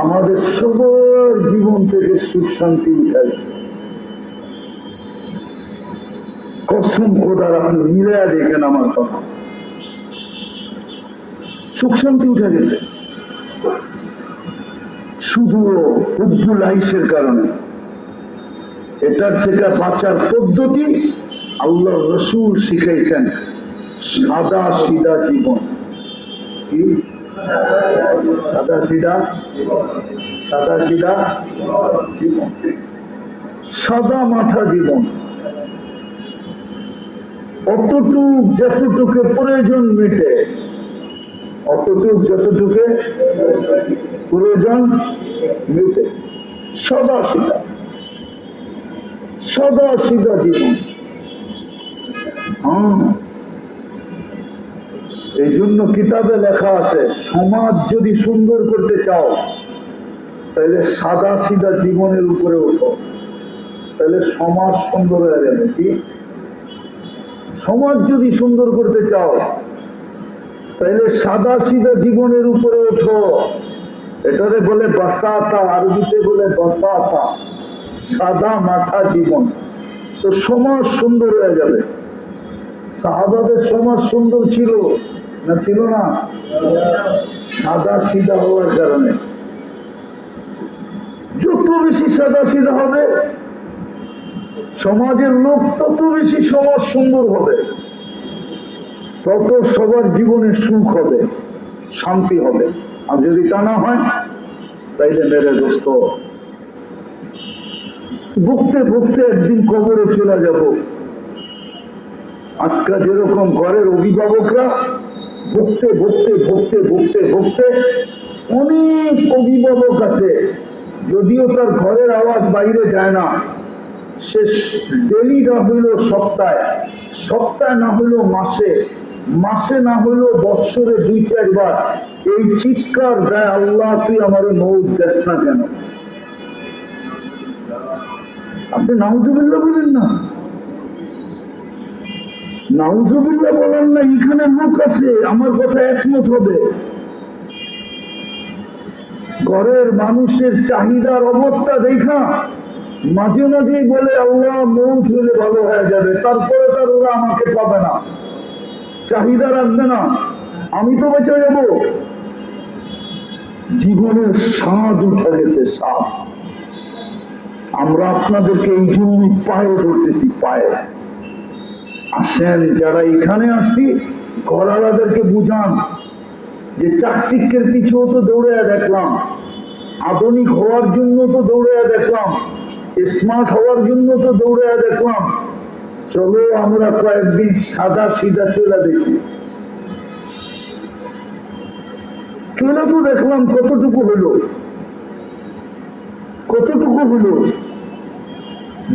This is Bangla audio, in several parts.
আমাদের সবার জীবন থেকে সুখ শান্তি উঠাইছে কসম খোদার, আপনি মিলে দেখেন আমার কথা। সুখ শান্তি উঠে গেছে। শুধু হুব্বুল আইসের কারণে। এটার থেকে বাঁচার পদ্ধতি আল্লাহ রসুল শিখাইছেন সাদা সিধা জীবন। কি? সাদা সিধা সাদা সিধা জীবন সাদা মাথা জীবন। অতটুক যতটুকু প্রয়োজন মিটে, অতটুক যতটুকু প্রয়োজন মিটে সদা সিধা সদা সিধা জীবন। হ্যাঁ। এই জন্য কিতাবে লেখা আছে, সমাজ যদি সুন্দর করতে চাও তাহলে সাদা সিধা জীবনের উপরে ওঠো। তাহলে সমাজ সুন্দর হয়ে যাবে। কি? সমাজ যদি সুন্দর করতে চাও তাহলে সাদা সিধা জীবনের উপরে ওঠো। এটারে বলে বাসা বাসাতা, আরবিতে বলে বাসা বাসাতা, সাদা মাথা জীবন। তো সমাজ সুন্দর হয়ে যাবে। সাহাবাদের সমাজ সুন্দর ছিল। না ছিল না? সাদা সিধা হওয়ার কারণে। যত বেশি সাদা সিধা হবে, সমাজের লোক তত বেশি সমাজ সুন্দর হবে। তত সবার জীবনে সুখ হবে, শান্তি হবে। আর যদি তা না হয়, তাইলে মেরে দোস্ত। ভুগতে ভুগতে একদিন কবরে চলে যাব। আজকাল যেরকম ঘরের অভিভাবকরা ভুগতে ভুগতে ভুগতে ভুগতে ভুগতে অনেক অভিভাবক আছে। যদিও তার ঘরের আওয়াজ বাইরে যায় না। সে ডেলি না হইল সপ্তাহে সপ্তাহে না হইল মাসে মাসে না হইল বৎসরে দুই চারবার এই চিৎকার দেয় আল্লাহ তুই আমার মৌত দেশ না কেন? আপনি নাউজুবিল্লাহ বলেন না। নাউজুবিল্লাহ বলেন না, এখানে লোক আছে, আমার কথা একমত হবে। ঘরের মানুষের চাহিদার অবস্থা দেখা, মাঝে মাঝেই বলে, আল্লাহ মৌত হলে ভালো হয়ে যাবে, তারপরে তার ওরা আমাকে পাবে না, চাহিদা রাখবে না, আমি তো বেঁচে যাব। জীবনের স্বাদ উঠে গেছে, স্বাদ। আমরা আপনাদেরকে এই জন্য পায়ে ধরতেছি, পায়ে। আসেন যারা এখানে আসছি ঘরালাদেরকে বুঝান। যে চাকচিক্যের পিছুও তো দৌড়ে দেখলাম। আধুনিক হওয়ার জন্য তো দৌড়ে দেখলাম। স্মার্ট হওয়ার জন্য তো দৌড়ে দেখলাম। চলো, আমরা কয়েকদিন সাদা সিধা চলে দেখি। চলে তো দেখলাম কতটুকু হলো? কতটুকু হলো?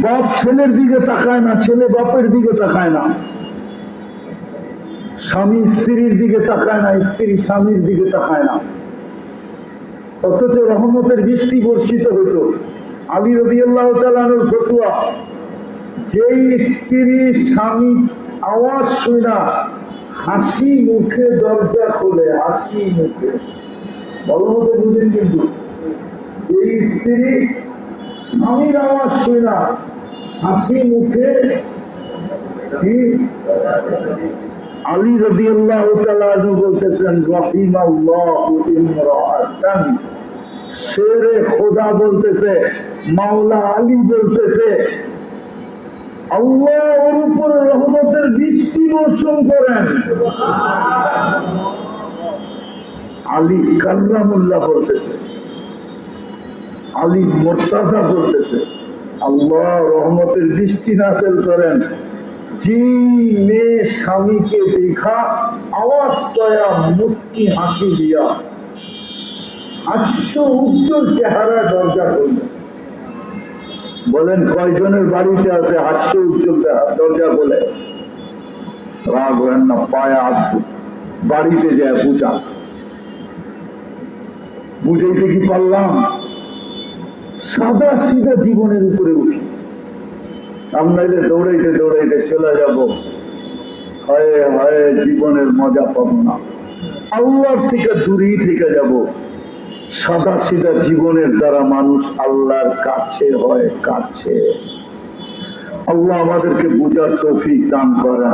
বাপ ছেলের দিকে তাকায় না, ছেলে বাপের দিকে তাকায় না। স্বামী স্ত্রীর দিকে তাকায় না, স্ত্রী স্বামীর দিকে তাকায় না। অথচ রহমতের বৃষ্টি বর্ষিত হইতো। আলী রবি আল্লাহ তালানুর ফতুয়া, যেই স্ত্রী স্বামী আওয়াজ শুই না, হাসি মুখে দরজা খোলে, হাসি মুখে। ভালো মতো বুঝেন কিন্তু, যেই স্ত্রী স্বামীর আওয়াজ শুই না হাসি মুখে কি? আলী রবি বলতেছেন খোদা বলতেছে, মাওলা আলী বলতেছে আল্লাহ ওর উপরে রহমতের বৃষ্টি বর্ষণ করেন। আলী কাল্লামুল্লাহ বলতেছে, আলী মোর্তাজা বলতেছে আল্লাহ রহমতের বৃষ্টি নাসেল করেন। যে মেয়ে স্বামীকে দেখা, আওয়াজ তয়া, মুস্কি হাসি দিয়া। হাস্য উজ্জ্বল চেহারা দরজা করল বলেন, কয়জনের বাড়িতে আছে হাস্য উজ্জ্বল দরজা বলে রাগ হয় না, পায়া বাড়িতে যায় পূজা। বুঝাইতে কি পারলাম? সাদা সিধা জীবনের উপরে উঠি। আমরা এদের দৌড়াইতে দৌড়াইতে চলে যাব, হয় হয় জীবনের মজা পাব না। আল্লাহর থেকে দূরেই থেকে যাব। সাদা সিধা জীবনের দ্বারা মানুষ আল্লাহর কাছে হয়, কাছে। আল্লাহ আমাদেরকে বুঝার তৌফিক দান করেন।